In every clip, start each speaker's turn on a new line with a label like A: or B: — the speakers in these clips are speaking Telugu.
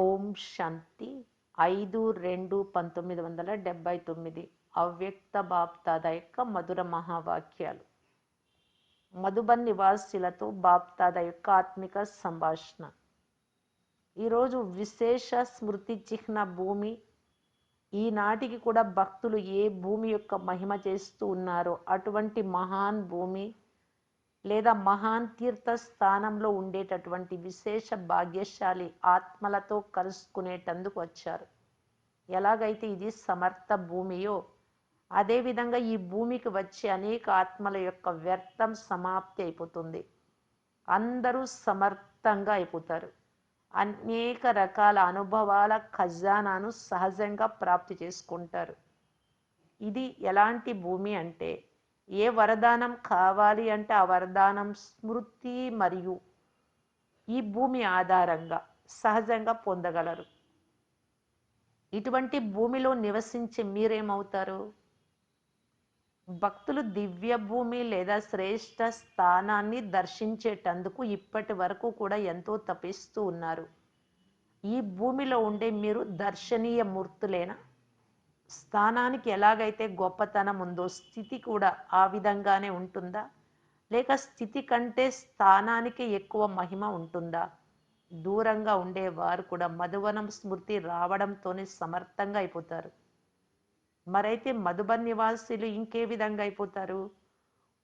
A: ఓం శాంతి. ఐదు రెండు పంతొమ్మిది వందల డెబ్బై తొమ్మిది అవ్యక్త బాప్తాద యొక్క మధుర మహావాక్యాలు. మధుబన్ నివాసులతో బాప్తాద యొక్క ఆత్మిక సంభాషణ. ఈరోజు విశేష స్మృతి చిహ్న భూమి. ఈనాటికి కూడా భక్తులు ఏ భూమి యొక్క మహిమ చేస్తూ ఉన్నారో అటువంటి మహాన్ భూమి. లేదా మహాన్ తీర్థ స్థానంలో ఉండేటటువంటి విశేష భాగ్యశాలి ఆత్మలతో కలుసుకునేటందుకు వచ్చారు. ఎలాగైతే ఇది సమర్థ భూమియో అదేవిధంగా ఈ భూమికి వచ్చే అనేక ఆత్మల యొక్క వ్యర్థం సమాప్తి అయిపోతుంది. అందరూ సమర్థంగా అయిపోతారు. అనేక రకాల అనుభవాల ఖజానాను సహజంగా ప్రాప్తి చేసుకుంటారు. ఇది ఎలాంటి భూమి అంటే ఏ వరదానం కావాలి అంటే ఆ వరదానం స్మృతి మరియు ఈ భూమి ఆధారంగా సహజంగా పొందగలరు. ఇటువంటి భూమిలో నివసించి మీరేమవుతారు? భక్తులు దివ్య భూమి లేదా శ్రేష్ట స్థానాన్ని దర్శించేటందుకు ఇప్పటి వరకు కూడా ఎంతో తపిస్తూ ఉన్నారు. ఈ భూమిలో ఉండే మీరు దర్శనీయ మూర్తులేనా? స్థానానికి ఎలాగైతే గొప్పతనం ఉందో స్థితి కూడా ఆ విధంగానే ఉంటుందా? లేక స్థితి కంటే స్థానానికి ఎక్కువ మహిమ ఉంటుందా? దూరంగా ఉండేవారు కూడా మధువనం స్మృతి రావడంతోనే సమర్థంగా అయిపోతారు. మరైతే మధుబన్ నివాసులు ఇంకే విధంగా అయిపోతారు?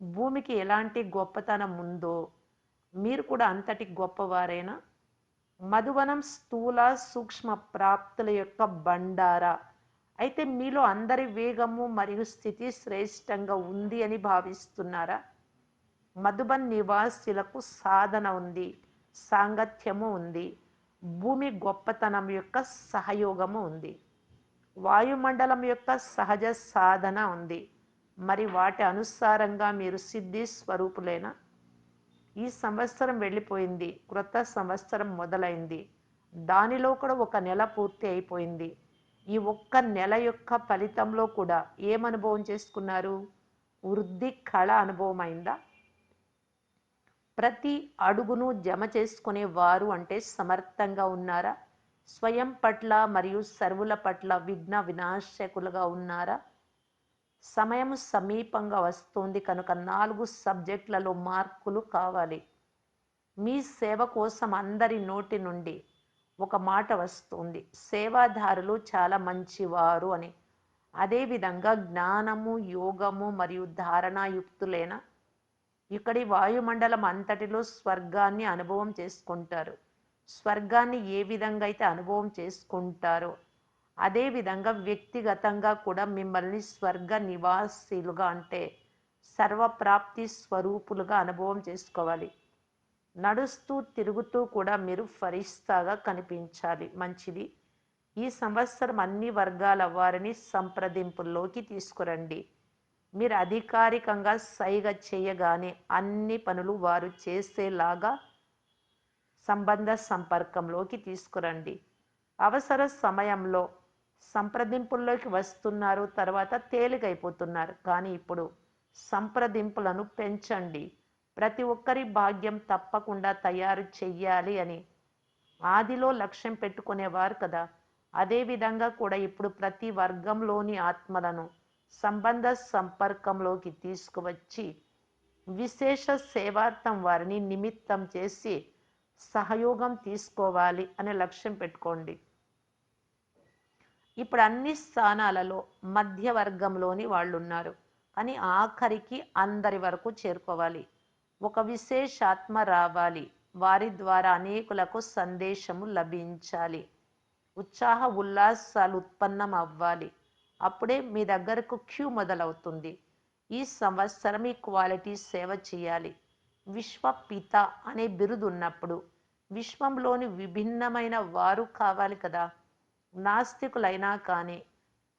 A: భూమికి ఎలాంటి గొప్పతనం ఉందో మీరు కూడా అంతటి గొప్పవారేనా? మధువనం స్థూల సూక్ష్మ ప్రాప్తుల యొక్క బండారా అయితే మీలో అందరి వేగము మరియు స్థితి శ్రేష్టంగా ఉంది అని భావిస్తున్నారా? మధుబన్ నివాసులకు సాధన ఉంది సాంగత్యము ఉంది భూమి గొప్పతనం యొక్క సహయోగము ఉంది వాయుమండలం యొక్క సహజ సాధన ఉంది. మరి వాటి అనుసారంగా మీరు సిద్ధి స్వరూపులేనా? ఈ సంవత్సరం వెళ్ళిపోయింది క్రొత్త సంవత్సరం మొదలైంది. దానిలో కూడా ఒక నెల పూర్తి అయిపోయింది. ఈ ఒక్క నెల యొక్క ఫలితంలో కూడా ఏమనుభవం చేసుకున్నారు? వృద్ధి కళ అనుభవం అయిందా? ప్రతి అడుగును జమ చేసుకునే వారు అంటే సమర్థంగా ఉన్నారా? స్వయం పట్ల మరియు సర్వుల పట్ల విఘ్న వినాశకులుగా ఉన్నారా? సమయం సమీపంగా వస్తుంది కనుక నాలుగు సబ్జెక్టులలో మార్కులు కావాలి. మీ సేవ కోసం అందరి నోటి నుండి ఒక మాట వస్తుంది. సేవాదారులు చాలా మంచివారు అని. అదేవిధంగా జ్ఞానము యోగము మరియు ధారణాయుక్తులైన ఇక్కడి వాయుమండలం అంతటిలో స్వర్గాన్ని అనుభవం చేసుకుంటారు. స్వర్గాన్ని ఏ విధంగా అయితే అనుభవం చేసుకుంటారో అదేవిధంగా వ్యక్తిగతంగా కూడా మిమ్మల్ని స్వర్గ నివాసీలుగా అంటే సర్వప్రాప్తి స్వరూపులుగా అనుభవం చేసుకోవాలి. నడుస్తూ తిరుగుతూ కూడా మీరు ఫరిస్తాగా కనిపించాలి. మంచిది. ఈ సంవత్సరం అన్ని వర్గాల వారిని సంప్రదింపుల్లోకి తీసుకురండి. మీరు అధికారికంగా సైగ చేయగానే అన్ని పనులు వారు చేసేలాగా సంబంధ సంపర్కంలోకి తీసుకురండి. అవసర సమయంలో సంప్రదింపుల్లోకి వస్తున్నారు తర్వాత తేలికైపోతున్నారు. కానీ ఇప్పుడు సంప్రదింపులను పెంచండి. ప్రతి ఒక్కరి భాగ్యం తప్పకుండా తయారు చెయ్యాలి అని. ఆదిలో లక్ష్యం పెట్టుకునేవారు కదా. అదేవిధంగా కూడా ఇప్పుడు ప్రతి వర్గంలోని ఆత్మలను సంబంధ సంపర్కంలోకి తీసుకువచ్చి విశేష సేవార్థం వారిని నిమిత్తం చేసి సహయోగం తీసుకోవాలి అనే లక్ష్యం పెట్టుకోండి. ఇప్పుడు అన్ని స్థానాలలో మధ్యవర్గంలోని వాళ్ళు ఉన్నారు కానీ ఆఖరికి అందరి వరకు చేరుకోవాలి. ఒక విశేషాత్మ రావాలి. వారి ద్వారా అనేకులకు సందేశము లభించాలి. ఉత్సాహ ఉల్లాసాలు ఉత్పన్నం అవ్వాలి అప్పుడే మీ దగ్గరకు క్యూ మొదలవుతుంది. ఈ సంవత్సరం ఈ క్వాలిటీ సేవ చేయాలి. విశ్వపిత అనే బిరుదు ఉన్నప్పుడు విశ్వంలోని విభిన్నమైన వారు కావాలి కదా. నాస్తికులైనా కానీ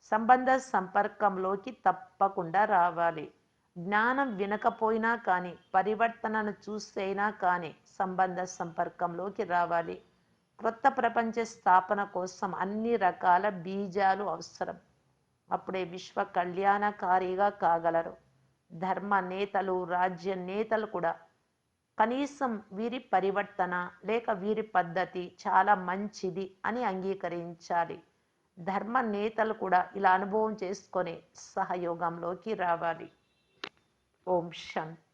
A: సంబంధ సంపర్కంలోకి తప్పకుండా రావాలి. జ్ఞానం వినకపోయినా కానీ పరివర్తనను చూస్తేనా కానీ సంబంధ సంపర్కంలోకి రావాలి. క్రొత్త ప్రపంచ స్థాపన కోసం అన్ని రకాల బీజాలు అవసరం. అప్పుడే విశ్వ కళ్యాణకారిగా కాగలరు. ధర్మ నేతలు రాజ్య నేతలు కూడా. కనీసం వీరి పరివర్తన లేక వీరి పద్ధతి చాలా మంచిది అని అంగీకరించాలి. ధర్మ నేతలు కూడా ఇలా అనుభవం చేసుకొని సహయోగంలోకి రావాలి. ఓం శాంతి